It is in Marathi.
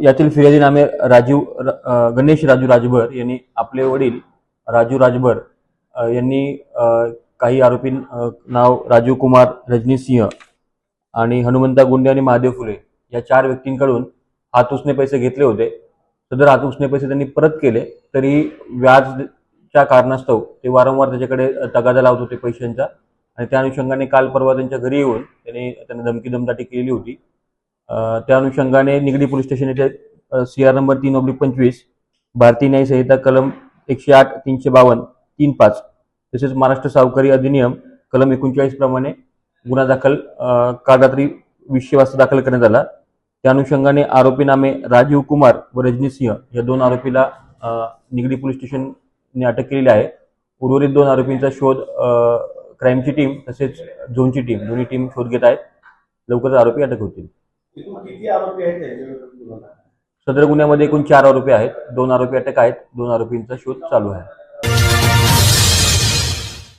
यातील फिर्यादीनामे राजीव र- गणेश राजू राजभर यांनी आपले वडील राजू राजभर यांनी काही आरोपी नाव राजीव कुमार रजनी सिंह आणि हनुमंता गुंडे आणि महादेव फुले या चार व्यक्तींकडून हातुसने पैसे घेतले होते. सदर हातुसने पैसे त्यांनी परत केले तरी व्याजच्या कारणास्तव ते वारंवार त्याच्याकडे तगादा लावत होते पैशांचा आणि त्या अनुषंगाने काल परवा त्यांच्या घरी येऊन त्यांनी त्यांना धमकी दमदाटी केली होती. त्या अनुषंगाने निगडी पोलीस स्टेशन येथे सी आर नंबर तीन ओब्लिक पंचवीस भारतीय न्याय संहिता कलम एकशे आठ तीनशे बावन्न तीन पाच. तसेच महाराष्ट्र सावकारी अधिनियम कलम एकोणचाळीस प्रमाणे गुन्हा दाखल काल रात्री वीसशे वाजता दाखल करण्यात आला. त्या अनुषंगाने आरोपी नामे राजीव कुमार व रजनी सिंह या दोन आरोपीला निगडी पोलीस स्टेशनने अटक केलेली आहे. उर्वरित दोन आरोपींचा शोध क्राईमची टीम तसेच झोनची टीम दोन्ही टीम शोध घेत आहेत. लवकरच आरोपी अटक होतील. एकूण किती आरोपी आहेत गुन्हा? सदर गुन्ह्यामध्ये एकूण चार आरोपी आहेत. दोन आरोपी अटक आहेत. दोन आरोपींचा शोध चालू आहे.